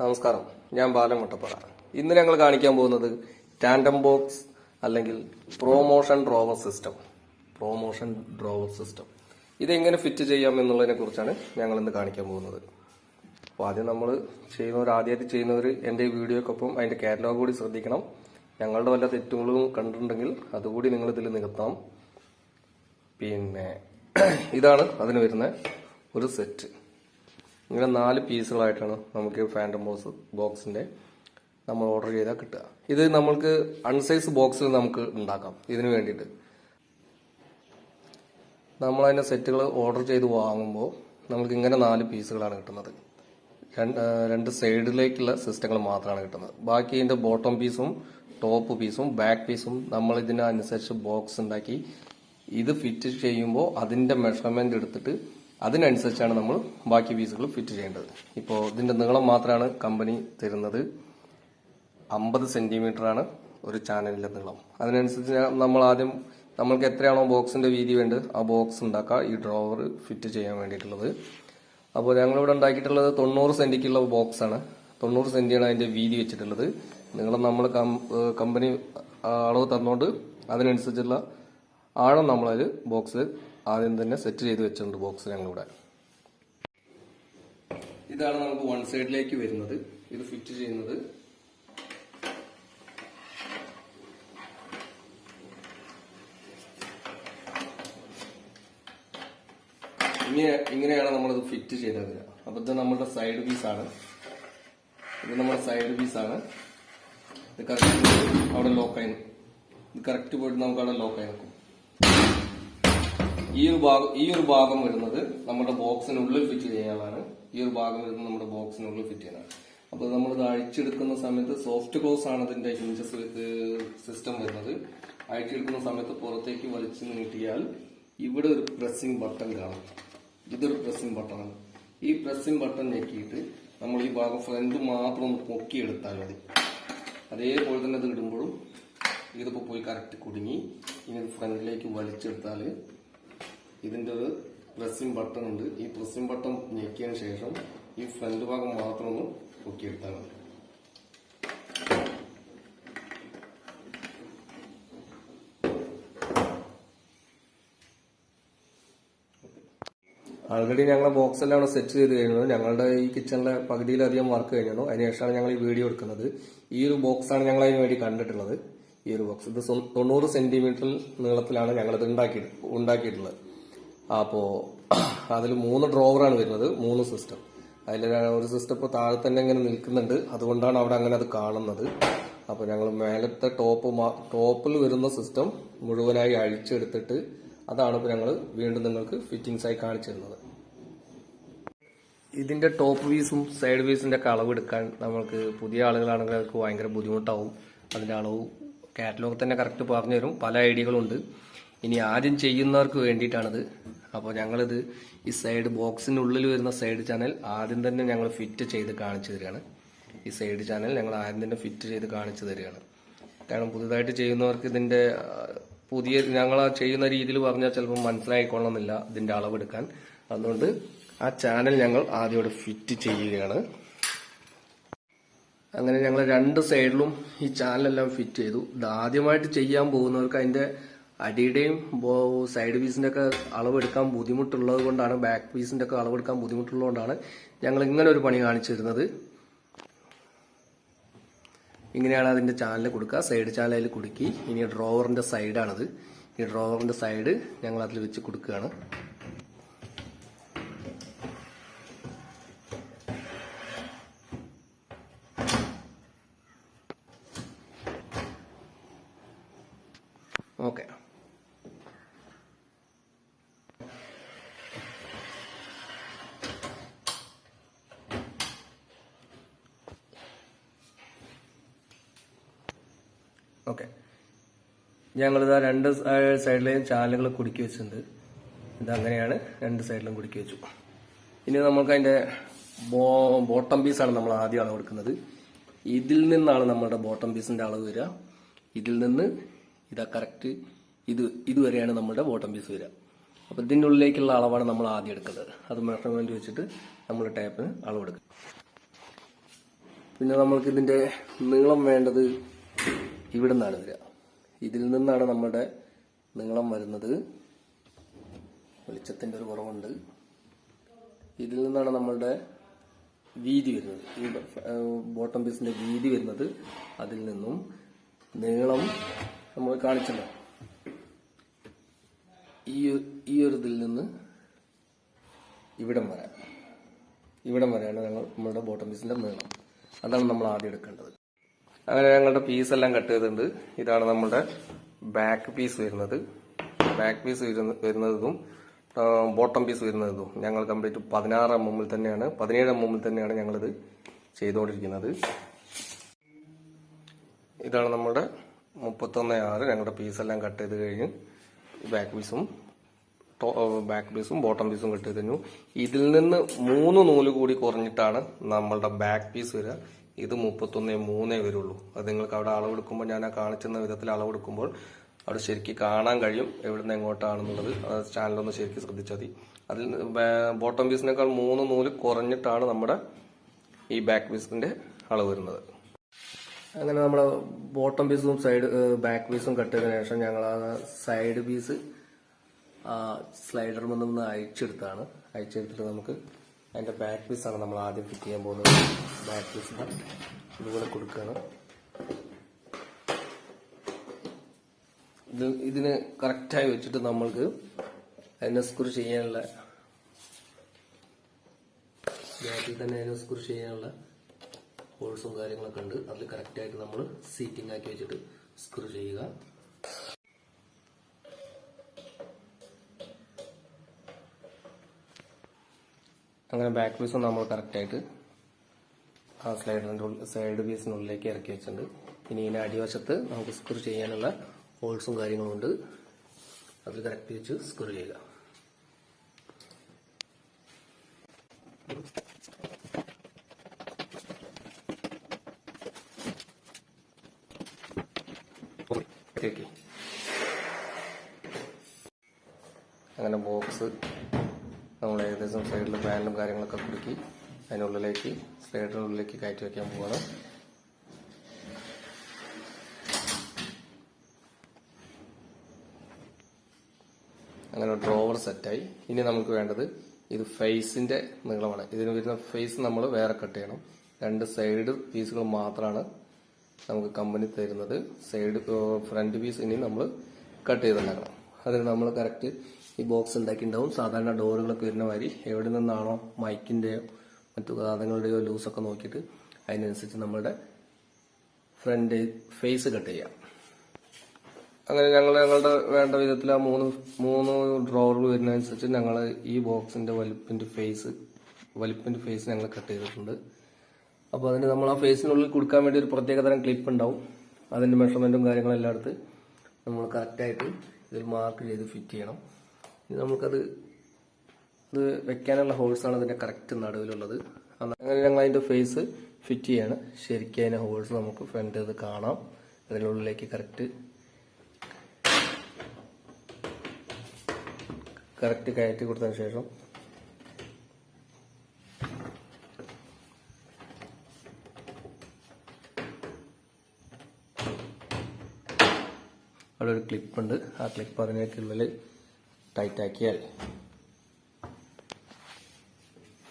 നമസ്കാരം. ഞാൻ ബാലൻ മുട്ടപ്പറ. ഇന്ന് ഞങ്ങൾ കാണിക്കാൻ പോകുന്നത് ടാൻഡം ബോക്സ് അല്ലെങ്കിൽ promotion drawer system promotion drawer system ഇതെങ്ങനെ ഫിറ്റ് ചെയ്യാം എന്നുള്ളതിനെ കുറിച്ചാണ് ഞങ്ങൾ ഇന്ന് കാണിക്കാൻ പോകുന്നത്. അപ്പോൾ ആദ്യം നമ്മൾ ചെയ്യുന്നവർ ആദ്യമായിട്ട് ചെയ്യുന്നവർ എന്റെ ഈ വീഡിയോക്കൊപ്പം അതിന്റെ കാറ്റലോഗ് കൂടി ശ്രദ്ധിക്കണം. ഞങ്ങളുടെ വല്ല തെറ്റുകളും കണ്ടിട്ടുണ്ടെങ്കിൽ അതുകൂടി നിങ്ങൾ ഇതിൽ നികത്താം. പിന്നെ ഇതാണ് അതിന് വരുന്ന ഒരു സെറ്റ് ഇങ്ങനെ നാല് പീസുകളായിട്ടാണ് നമുക്ക് ഫാന്റം ബോക്സ് ബോക്സിന്റെ നമ്മൾ ഓർഡർ ചെയ്താൽ കിട്ടുക. ഇത് നമ്മൾക്ക് അൺസൈസ് ബോക്സിൽ നമുക്ക് ഉണ്ടാക്കാം. ഇതിന് വേണ്ടിയിട്ട്. നമ്മൾ അതിന്റെ സെറ്റുകൾ ഓർഡർ ചെയ്ത് വാങ്ങുമ്പോൾ നമുക്ക് ഇങ്ങനെ നാല് പീസുകളാണ് കിട്ടുന്നത്. രണ്ട് സൈഡിലേക്കുള്ള സിസ്റ്റങ്ങൾ മാത്രമാണ് കിട്ടുന്നത്. ബാക്കി ഇതിന്റെ ബോട്ടം പീസും ടോപ്പ് പീസും ബാക്ക് പീസും നമ്മൾ ഇതിനനുസരിച്ച് ബോക്സ് ഉണ്ടാക്കി ഇത് ഫിറ്റ് ചെയ്യുമ്പോൾ അതിന്റെ മെഷർമെന്റ് എടുത്തിട്ട് അതിനനുസരിച്ചാണ് നമ്മൾ ബാക്കി പീസുകൾ ഫിറ്റ് ചെയ്യേണ്ടത്. ഇപ്പോൾ ഇതിന്റെ നീളം മാത്രമാണ് കമ്പനി തരുന്നത്. അമ്പത് ആണ് ഒരു ചാനലിന്റെ നീളം. അതിനനുസരിച്ച് നമ്മൾ ആദ്യം നമ്മൾക്ക് എത്രയാണോ ബോക്സിന്റെ വീതി വേണ്ടത് ആ ബോക്സ് ഉണ്ടാക്കുക ഈ ഡ്രോവർ ഫിറ്റ് ചെയ്യാൻ വേണ്ടിയിട്ടുള്ളത്. അപ്പോൾ ഞങ്ങളിവിടെ ഉണ്ടാക്കിയിട്ടുള്ളത് തൊണ്ണൂറ് സെന്റിക്കുള്ള ബോക്സാണ് തൊണ്ണൂറ് സെന്റിയാണ് അതിന്റെ വീതി വെച്ചിട്ടുള്ളത്. നീളം നമ്മൾ കമ്പനി അളവ് തന്നുകൊണ്ട് അതിനനുസരിച്ചുള്ള ആഴം നമ്മളതിൽ ബോക്സ് ആദ്യം തന്നെ സെറ്റ് ചെയ്ത് വെച്ചിട്ടുണ്ട് ബോക്സ് ഞങ്ങളിവിടെ ഇതാണ് നമുക്ക് വൺ സൈഡിലേക്ക് വരുന്നത്. ഇത് ഫിറ്റ് ചെയ്യുന്നത്. ഇങ്ങനെ ഇങ്ങനെയാണ് നമ്മളിത് ഫിറ്റ് ചെയ്തത്. അപ്പൊ ഇത് നമ്മളുടെ സൈഡ് പീസ് ആണ്. ഇത് നമ്മുടെ സൈഡ് പീസ് ആണ്. ഇത് കറക്റ്റ് അവിടെ ലോക്കായി ഇത് കറക്റ്റ് പോയിട്ട് നമുക്ക് അവിടെ ലോക്കായി നിൽക്കും ഈ ഒരു ഭാഗം ഈ ഒരു ഭാഗം വരുന്നത് നമ്മുടെ ബോക്സിനുള്ളിൽ ഫിറ്റ് ചെയ്യാനാണ്. ഈ ഒരു ഭാഗം വരുന്നത് നമ്മുടെ ബോക്സിനുള്ളിൽ ഫിറ്റ് ചെയ്യാനാണ്. അപ്പൊ നമ്മൾ ഇത് അഴിച്ചെടുക്കുന്ന സമയത്ത് സോഫ്റ്റ് ക്ലോസ് ആണ് ഇതിന്റെ ഹിഞ്ചസ് സിസ്റ്റം വരുന്നത്. അഴിച്ചെടുക്കുന്ന സമയത്ത് പുറത്തേക്ക് വലിച്ചു നീട്ടിയാൽ ഇവിടെ ഒരു പ്രസ്സിംഗ് ബട്ടൺ കാണും. ഇതൊരു പ്രസ്സിംഗ് ബട്ടണാണ് ഈ പ്രസ്സിംഗ് ബട്ടൺ ഞെക്കിയിട്ട് നമ്മൾ ഈ ഭാഗം ഫ്രണ്ട് മാത്രം ഒന്ന് പൊക്കിയെടുത്താൽ മതി. അതേപോലെ തന്നെ ഇത് ഇടുമ്പോഴും ഇതിപ്പോ പോയി കറക്റ്റ് കുടുങ്ങി. ഇനി ഫ്രണ്ടിലേക്ക് വലിച്ചെടുത്താൽ ഇതിന്റെ ഒരു പ്രസ്സിംഗ് ബട്ടൺ ഉണ്ട്. ഈ പ്രസ്സിംഗ് ബട്ടൺ ഞെക്കിയതിന് ശേഷം ഈ ഫ്രണ്ട് ഭാഗം മാത്രം ഒന്ന് പൊക്കിയെടുത്താൽ മതി. ആൾറെഡി ഞങ്ങൾ ബോക്സ് എല്ലാം സെറ്റ് ചെയ്ത് കഴിഞ്ഞു. ഞങ്ങളുടെ ഈ കിച്ചണിലെ പകുതിയിലധികം വർക്ക് കഴിഞ്ഞു. അതിനുശേഷമാണ് ഞങ്ങൾ ഈ വീഡിയോ എടുക്കുന്നത്. ഈ ഒരു ബോക്സ് ആണ് ഞങ്ങൾ അതിന് വേണ്ടി കണ്ടിട്ടുള്ളത്. ഈ ഒരു ബോക്സ് ഇത് തൊണ്ണൂറ് സെന്റിമീറ്റർ നീളത്തിലാണ് ഞങ്ങളിത് ഉണ്ടാക്കി ഉണ്ടാക്കിയിട്ടുള്ളത്. അപ്പോ അതിൽ മൂന്ന് ഡ്രോവറാണ് വരുന്നത് മൂന്ന് സിസ്റ്റം. അതിൽ ഒരു സിസ്റ്റം ഇപ്പോൾ താഴെ തന്നെ ഇങ്ങനെ നിൽക്കുന്നുണ്ട്. അതുകൊണ്ടാണ് അവിടെ അങ്ങനെ അത് കാണുന്നത്. അപ്പോൾ ഞങ്ങൾ മേലത്തെ ടോപ്പ് ടോപ്പിൽ വരുന്ന സിസ്റ്റം മുഴുവനായി അഴിച്ചെടുത്തിട്ട് അതാണ് ഇപ്പോൾ ഞങ്ങൾ വീണ്ടും നിങ്ങൾക്ക് ഫിറ്റിംഗ്സ് ആയി കാണിച്ചു തരുന്നത്. ഇതിന്റെ ടോപ്പ് വീസും സൈഡ് വീസിന്റെ ഒക്കെ അളവ് എടുക്കാൻ നമ്മൾക്ക് പുതിയ ആളുകളാണെങ്കിൽ അവർക്ക് ഭയങ്കര ബുദ്ധിമുട്ടാവും. അതിന്റെ അളവ് കാറ്റലോഗ് തന്നെ കറക്റ്റ് പറഞ്ഞു തരും പല ഐഡിയകളുണ്ട് ഇനി ആദ്യം ചെയ്യുന്നവർക്ക് വേണ്ടിയിട്ടാണിത്. അപ്പോൾ ഞങ്ങളിത് ഈ സൈഡ് ബോക്സിനുള്ളിൽ വരുന്ന സൈഡ് ചാനൽ ആദ്യം തന്നെ ഞങ്ങൾ ഫിറ്റ് ചെയ്ത് കാണിച്ചു തരികയാണ്. ഈ സൈഡ് ചാനൽ ഞങ്ങൾ ആദ്യം തന്നെ ഫിറ്റ് ചെയ്ത് കാണിച്ചു തരികയാണ്. കാരണം പുതുതായിട്ട് ചെയ്യുന്നവർക്ക് ഇതിന്റെ പുതിയ ഞങ്ങൾ ചെയ്യുന്ന രീതിയിൽ പറഞ്ഞാൽ ചിലപ്പോൾ മനസ്സിലായിക്കൊള്ളണമെന്നില്ല ഇതിന്റെ അളവെടുക്കാൻ. അതുകൊണ്ട് ആ ചാനൽ ഞങ്ങൾ ആദ്യം ഇവിടെ ഫിറ്റ് ചെയ്യുകയാണ്. അങ്ങനെ ഞങ്ങൾ രണ്ട് സൈഡിലും ഈ ചാനലെല്ലാം ഫിറ്റ് ചെയ്തു. ഇത് ആദ്യമായിട്ട് ചെയ്യാൻ പോകുന്നവർക്ക് അതിന്റെ അടിയുടെയും സൈഡ് പീസിന്റെ ഒക്കെ അളവെടുക്കാൻ ബുദ്ധിമുട്ടുള്ളത് കൊണ്ടാണ് ബാക്ക് പീസിന്റെ ഒക്കെ അളവെടുക്കാൻ ബുദ്ധിമുട്ടുള്ളതുകൊണ്ടാണ് ഞങ്ങൾ ഇങ്ങനെ ഒരു പണി കാണിച്ചു തരുന്നത് ഇങ്ങനെയാണ് അതിന്റെ ചാനൽ കൊടുക്കുക. സൈഡ് ചാനലിൽ കുടുക്കി. ഇനി ഡ്രോവറിന്റെ സൈഡാണത് ഈ ഡ്രോവറിന്റെ സൈഡ് ഞങ്ങൾ അതിൽ വെച്ച് കൊടുക്കുകയാണ്. ഓക്കെ. ഓക്കെ. ഞങ്ങളിതാ രണ്ട് സൈഡിലെയും ചാനലുകൾ കുടുക്കി വെച്ചിട്ടുണ്ട്. ഇതങ്ങനെയാണ് രണ്ട് സൈഡിലും കുടുക്കി വെച്ചു. ഇനി നമുക്ക് അതിന്റെ ബോ- ബോട്ടം പീസാണ് നമ്മൾ ആദ്യം അളവ് എടുക്കുന്നത്. ഇതിൽ നിന്നാണ് നമ്മളുടെ ബോട്ടം പീസിന്റെ അളവ് വരിക. ഇതിൽ നിന്ന് ഇതാ കറക്റ്റ് ഇത് ഇതുവരെയാണ് നമ്മളുടെ ബോട്ടം പീസ് വരിക. അപ്പൊ ഇതിന്റെ ഉള്ളിലേക്കുള്ള അളവാണ് നമ്മൾ ആദ്യം എടുക്കുന്നത്. അത് മെഷർമെന്റ് വെച്ചിട്ട് നമ്മൾ ടേപ്പിന് അളവെടുക്കുക പിന്നെ നമ്മൾക്ക് ഇതിന്റെ നീളം വേണ്ടത് ഇവിടെ നിന്നാണ് വരിക. ഇതിൽ നിന്നാണ് നമ്മുടെ നീളം വരുന്നത്. വെളിച്ചത്തിന്റെ ഒരു കുറവുണ്ട്. ഇതിൽ നിന്നാണ് നമ്മളുടെ വീതി വരുന്നത്. ഈ ബോട്ടം പീസിന്റെ വീതി വരുന്നത്. അതിൽ നിന്നും നീളം നമ്മൾ കാണിച്ചല്ലോ. ഈ ഒരു- ഇതിൽ നിന്ന് ഇവിടം വരെ. ഇവിടം വരെയാണ് ഞങ്ങൾ നമ്മളുടെ ബോട്ടം പീസിന്റെ നീളം. അതാണ് നമ്മൾ ആദ്യം എടുക്കേണ്ടത്. അങ്ങനെ ഞങ്ങളുടെ പീസ് എല്ലാം കട്ട് ചെയ്തിട്ടുണ്ട്. ഇതാണ് നമ്മുടെ ബാക്ക് പീസ് വരുന്നത്. ബാക്ക് പീസ് വരുന്നതും ബോട്ടം പീസ് വരുന്നതും ഞങ്ങൾ കംപ്ലീറ്റ് പതിനാറ് എം എമ്മിൽ തന്നെയാണ് പതിനേഴ് എം എമ്മിൽ തന്നെയാണ് ഞങ്ങളിത് ചെയ്തുകൊണ്ടിരിക്കുന്നത്. ഇതാണ് നമ്മുടെ മുപ്പത്തൊന്ന് ആറ് ഞങ്ങളുടെ പീസെല്ലാം കട്ട് ചെയ്ത് കഴിഞ്ഞ് ബാക്ക് പീസും ബാക്ക് പീസും ബോട്ടം പീസും കട്ട് ചെയ്ത് കഴിഞ്ഞു. ഇതിൽ നിന്ന് മൂന്ന് നൂൽ കൂടി കുറഞ്ഞിട്ടാണ് നമ്മളുടെ ബാക്ക് പീസ് വരിക. ഇത് മുപ്പത്തൊന്ന് മൂന്നേ വരുള്ളൂ. അത് നിങ്ങൾക്ക് അവിടെ അളവെടുക്കുമ്പോൾ ഞാൻ ആ കാണിച്ചെന്ന വിധത്തിൽ അളവെടുക്കുമ്പോൾ അവിടെ ശരിക്കും കാണാൻ കഴിയും എവിടുന്ന് എങ്ങോട്ടാണെന്നുള്ളത്. ചാനലൊന്ന് ശരിക്കും ശ്രദ്ധിച്ചാൽ മതി. അതിൽ ബോട്ടം പീസിനേക്കാൾ മൂന്ന് നൂൽ കുറഞ്ഞിട്ടാണ് നമ്മുടെ ഈ ബാക്ക് പീസിന്റെ അളവ് വരുന്നത്. അങ്ങനെ നമ്മുടെ ബോട്ടം പീസും സൈഡ് ബാക്ക് പീസും കട്ട് ചെയ്തതിനു ശേഷം ഞങ്ങൾ ആ സൈഡ് പീസ് സ്ലൈഡറിൽ നിന്ന് അയച്ചെടുത്താണ് അയച്ചെടുത്തിട്ട് നമുക്ക് അതിന്റെ ബാക്ക് പീസാണ് നമ്മൾ ആദ്യം ഫിറ്റ് ചെയ്യാൻ പോകുന്നത്. ബാക്ക് ഇതുപോലെ കൊടുക്കുകയാണ്. ഇത് ഇതിന് കറക്റ്റായി വെച്ചിട്ട് നമ്മൾക്ക് അതിനെ സ്ക്രൂ ചെയ്യാനുള്ള ബാക്കിൽ തന്നെ അതിനെ സ്ക്രൂ ചെയ്യാനുള്ള ഹോൾസും കാര്യങ്ങളൊക്കെ ഉണ്ട്. അതിൽ കറക്റ്റായിട്ട് നമ്മൾ സീറ്റിംഗ് ആക്കി വെച്ചിട്ട് സ്ക്രൂ ചെയ്യുക. അങ്ങനെ ബാക്ക് പീസും നമ്മൾ കറക്റ്റായിട്ട് ആ സ്ലൈഡറിന്റെ സൈഡ് പീസിനുള്ളിലേക്ക് ഇറക്കി വെച്ചിട്ടുണ്ട്. ഇനി ഇതിന്റെ അടിവശത്ത് നമുക്ക് സ്ക്രൂ ചെയ്യാനുള്ള ഹോൾസും കാര്യങ്ങളും ഉണ്ട്. അത് കറക്റ്റ് വെച്ച് സ്ക്രൂ ചെയ്യുക. അങ്ങനെ ബോക്സ് നമ്മൾ ഏകദേശം സൈഡിൽ പാനലും കാര്യങ്ങളൊക്കെ കുടുക്കി. അതിനുള്ളിലേക്ക് സ്ലൈഡറിനുള്ളിലേക്ക് കയറ്റി വയ്ക്കാൻ പോവാണ്. അങ്ങനെ ഡ്രോവർ സെറ്റായി. ഇനി നമുക്ക് വേണ്ടത് ഇത് ഫേസിന്റെ നീളമാണ്. ഇതിന് വരുന്ന ഫേസ് നമ്മൾ വേറെ കട്ട് ചെയ്യണം. രണ്ട് സൈഡ് പീസുകൾ മാത്രമാണ് നമുക്ക് കമ്പനി തരുന്നത്. സൈഡ് ഫ്രണ്ട് പീസ് ഇനി നമ്മൾ കട്ട് ചെയ്തുണ്ടാക്കണം അതിന് നമ്മൾ കറക്റ്റ് ഈ ബോക്സ് ഉണ്ടാക്കിയിട്ടുണ്ടാവും. സാധാരണ ഡോറുകളൊക്കെ വരുന്ന മാതിരി എവിടെ നിന്നാണോ മൈക്കിന്റെയോ മറ്റു ഗതാഗതങ്ങളുടെയോ ലൂസൊക്കെ നോക്കിയിട്ട് അതിനനുസരിച്ച് നമ്മളുടെ ഫ്രണ്ട് ഫേസ് കട്ട് ചെയ്യാം. അങ്ങനെ ഞങ്ങൾ ഞങ്ങളുടെ വേണ്ട വിധത്തിൽ ആ മൂന്ന് മൂന്ന് ഡ്രോവറുകൾ വരുന്നതനുസരിച്ച് ഞങ്ങൾ ഈ ബോക്സിന്റെ വലിപ്പിന്റെ ഫേസ് വലിപ്പിന്റെ ഫേസ് ഞങ്ങൾ കട്ട് ചെയ്തിട്ടുണ്ട്. അപ്പോൾ അതിന് നമ്മൾ ആ ഫേസിനുള്ളിൽ കൊടുക്കാൻ വേണ്ടി ഒരു പ്രത്യേക തരം ക്ലിപ്പ് ഉണ്ടാവും. അതിന്റെ മെഷർമെന്റും കാര്യങ്ങളും എല്ലാം എടുത്ത് നമ്മൾ കറക്റ്റായിട്ട് ഇതിൽ മാർക്ക് ചെയ്ത് ഫിറ്റ് ചെയ്യണം. ഇനി നമുക്കത് ഇത് വെക്കാനുള്ള ഹോൾസാണ് അതിന്റെ കറക്റ്റ് നടുവിലുള്ളത്. അങ്ങനെ ഞങ്ങൾ അതിന്റെ ഫേസ് ഫിറ്റ് ചെയ്യാണ്. ശരിക്കും അതിന്റെ ഹോൾസ് നമുക്ക് ഫ്രണ്ട് ഇത് കാണാം. അതിനുള്ളിലേക്ക് കറക്റ്റ് കറക്റ്റ് കയറ്റി കൊടുത്തതിന് ശേഷം അവിടെ ഒരു ക്ലിപ്പ് ഉണ്ട്. ആ ക്ലിപ്പ് അതിനേക്കുള്ളിൽ ടൈറ്റ് ആക്കിയാൽ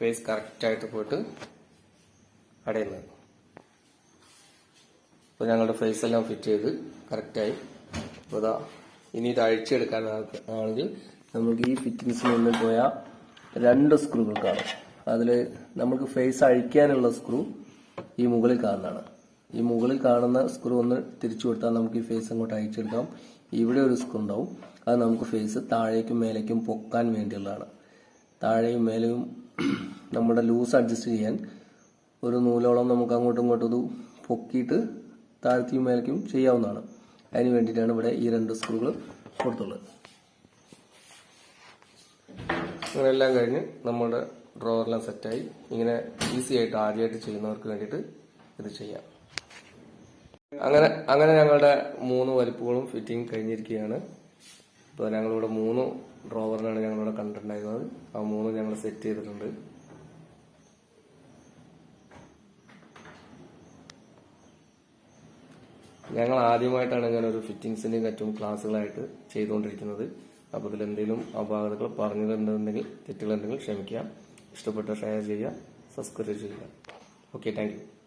ഫേസ് കറക്റ്റായിട്ട് പോയിട്ട് അടയുന്നത് അപ്പോൾ ഞങ്ങളുടെ ഫേസ് എല്ലാം ഫിറ്റ് ചെയ്ത് കറക്റ്റായി അപ്പോൾ ഇതാ ഇനി ഇത് അഴിച്ചെടുക്കാൻ ആണെങ്കിൽ നമുക്ക് ഈ ഫിറ്റിങ്സിനുള്ളിൽ പോയ രണ്ട് സ്ക്രൂകൾ കാണും. അതിൽ നമുക്ക് ഫേസ് അഴിക്കാനുള്ള സ്ക്രൂ ഈ മുകളിൽ കാണുന്നതാണ്. ഈ മുകളിൽ കാണുന്ന സ്ക്രൂ ഒന്ന് തിരിച്ചു കൊടുത്താൽ നമുക്ക് ഈ ഫേസ് അങ്ങോട്ട് അഴിച്ചെടുക്കാം. ഇവിടെ ഒരു സ്ക്രൂ ഉണ്ടാവും. അത് നമുക്ക് ഫേസ് താഴേക്കും മേലേക്കും പൊക്കാൻ വേണ്ടിയുള്ളതാണ്. താഴെയും മേലെയും നമ്മുടെ ലൂസ് അഡ്ജസ്റ്റ് ചെയ്യാൻ ഒരു നൂലോളം നമുക്ക് അങ്ങോട്ടും ഇങ്ങോട്ടും പൊക്കിയിട്ട് താഴ്ത്തിയും മേലേക്കും ചെയ്യാവുന്നതാണ്. അതിന് വേണ്ടിയിട്ടാണ് ഇവിടെ ഈ രണ്ട് സ്ക്രൂകൾ കൊടുത്തുള്ളത്. അങ്ങനെല്ലാം കഴിഞ്ഞ് നമ്മുടെ ഡ്രോവറെല്ലാം സെറ്റായി ഇങ്ങനെ ഈസി ആയിട്ട് ആദ്യമായിട്ട് ചെയ്യുന്നവർക്ക് വേണ്ടിയിട്ട് ഇത് ചെയ്യാം. അങ്ങനെ അങ്ങനെ ഞങ്ങളുടെ മൂന്ന് വലിപ്പുകളും ഫിറ്റിംഗ് കഴിഞ്ഞിരിക്കുകയാണ്. ഇപ്പോൾ ഞങ്ങളിവിടെ മൂന്ന് ഡ്രോവറിലാണ് ഞങ്ങളിവിടെ കണ്ടിട്ടുണ്ടായിരുന്നത്. ആ മൂന്ന് ഞങ്ങൾ സെറ്റ് ചെയ്തിട്ടുണ്ട്. ഞങ്ങൾ ആദ്യമായിട്ടാണ് ഞാനൊരു ഒരു ഫിറ്റിങ്സിന്റെയും മറ്റും ക്ലാസ്സുകളായിട്ട് ചെയ്തുകൊണ്ടിരിക്കുന്നത്. അപ്പോൾ ഇതിലെന്തെങ്കിലും അപാകതകൾ പറഞ്ഞിട്ടുണ്ടെന്നുണ്ടെങ്കിൽ തെറ്റുകൾ എന്തെങ്കിലും ക്ഷമിക്കുക. ഇഷ്ടപ്പെട്ട ഷെയർ ചെയ്യുക സബ്സ്ക്രൈബ് ചെയ്യുക. Okay thank